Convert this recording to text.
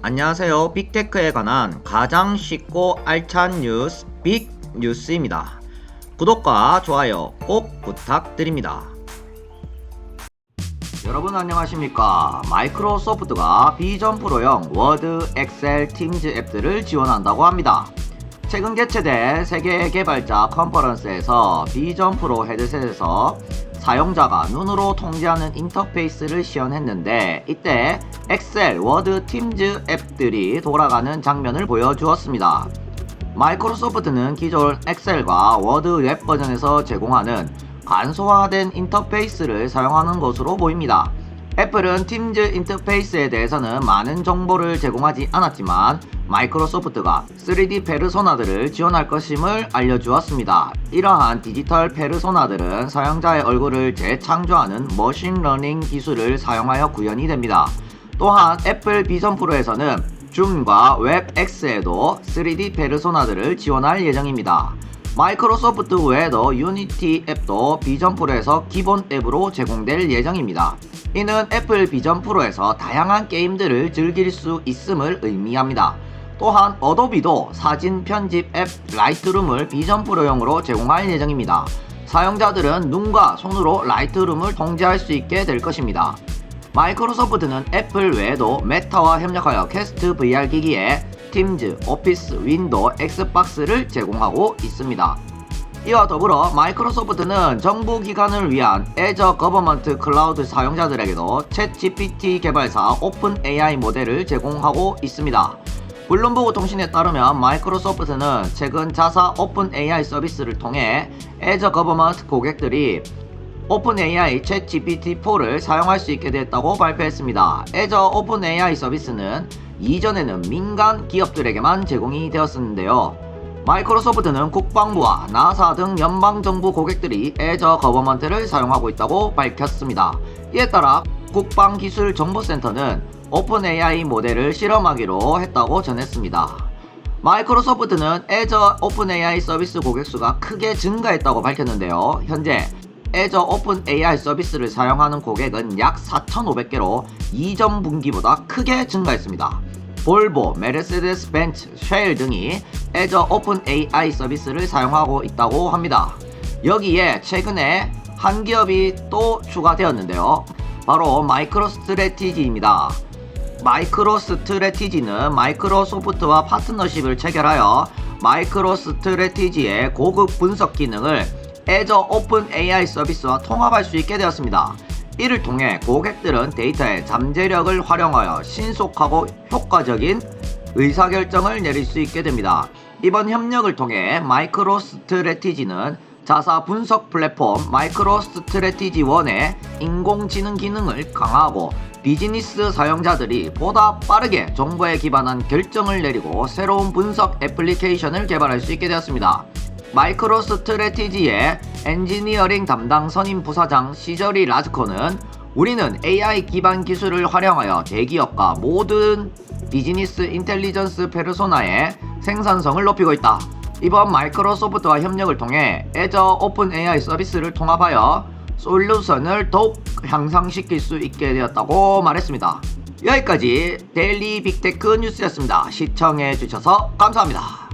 안녕하세요. 빅테크에 관한 가장 쉽고 알찬 뉴스 빅 뉴스입니다. 구독과 좋아요 꼭 부탁드립니다. 여러분 안녕하십니까? 마이크로소프트가 비전 프로용 워드, 엑셀, 팀즈 앱들을 지원한다고 합니다. 최근 개최된 세계 개발자 컨퍼런스에서 비전 프로 헤드셋에서 사용자가 눈으로 통제하는 인터페이스를 시연했는데 이때 엑셀, 워드, 팀즈 앱들이 돌아가는 장면을 보여주었습니다. 마이크로소프트는 기존 엑셀과 워드 웹 버전에서 제공하는 간소화된 인터페이스를 사용하는 것으로 보입니다. 애플은 팀즈 인터페이스에 대해서는 많은 정보를 제공하지 않았지만 마이크로소프트가 3D 페르소나들을 지원할 것임을 알려주었습니다. 이러한 디지털 페르소나들은 사용자의 얼굴을 재창조하는 머신러닝 기술을 사용하여 구현이 됩니다. 또한 애플 비전 프로에서는 줌과 웹X에도 3D 페르소나들을 지원할 예정입니다. 마이크로소프트 외에도 유니티 앱도 비전 프로에서 기본 앱으로 제공될 예정입니다. 이는 애플 비전 프로에서 다양한 게임들을 즐길 수 있음을 의미합니다. 또한 어도비도 사진 편집 앱 라이트룸을 비전 프로용으로 제공할 예정입니다. 사용자들은 눈과 손으로 라이트룸을 통제할 수 있게 될 것입니다. 마이크로소프트는 애플 외에도 메타와 협력하여 캐스트 VR 기기에 팀즈, 오피스, 윈도우, 엑스박스를 제공하고 있습니다. 이와 더불어 마이크로소프트는 정부 기관을 위한 애저 거버먼트 클라우드 사용자들에게도 챗 GPT 개발사 오픈 AI 모델을 제공하고 있습니다. 블룸버그 통신에 따르면 마이크로소프트는 최근 자사 오픈 AI 서비스를 통해 애저 거버먼트 고객들이 오픈AI 챗 GPT-4를 사용할 수 있게 됐다고 발표했습니다. 애저 오픈AI 서비스는 이전에는 민간 기업들에게만 제공이 되었었는데요. 마이크로소프트는 국방부와 나사 등 연방정부 고객들이 애저 거버먼트를 사용하고 있다고 밝혔습니다. 이에 따라 국방기술정보센터는 오픈AI 모델을 실험하기로 했다고 전했습니다. 마이크로소프트는 애저 오픈AI 서비스 고객 수가 크게 증가했다고 밝혔는데요. 현재 애저 오픈 AI 서비스를 사용하는 고객은 약 4,500개로 이전 분기보다 크게 증가했습니다. 볼보, 메르세데스 벤츠, 쉐일 등이 애저 오픈 AI 서비스를 사용하고 있다고 합니다. 여기에 최근에 한 기업이 또 추가되었는데요. 바로 마이크로 스트레티지입니다. 마이크로 스트레티지는 마이크로소프트와 파트너십을 체결하여 마이크로 스트레티지의 고급 분석 기능을 애저 오픈 AI 서비스와 통합할 수 있게 되었습니다. 이를 통해 고객들은 데이터의 잠재력을 활용하여 신속하고 효과적인 의사결정을 내릴 수 있게 됩니다. 이번 협력을 통해 마이크로 스트레티지는 자사 분석 플랫폼 마이크로 스트레티지 1의 인공지능 기능을 강화하고 비즈니스 사용자들이 보다 빠르게 정보에 기반한 결정을 내리고 새로운 분석 애플리케이션을 개발할 수 있게 되었습니다. 마이크로 스트레티지의 엔지니어링 담당 선임 부사장 시저리 라즈코는 우리는 AI 기반 기술을 활용하여 대기업과 모든 비즈니스 인텔리전스 페르소나의 생산성을 높이고 있다. 이번 마이크로소프트와 협력을 통해 애저 오픈 AI 서비스를 통합하여 솔루션을 더욱 향상시킬 수 있게 되었다고 말했습니다. 여기까지 데일리 빅테크 뉴스였습니다. 시청해 주셔서 감사합니다.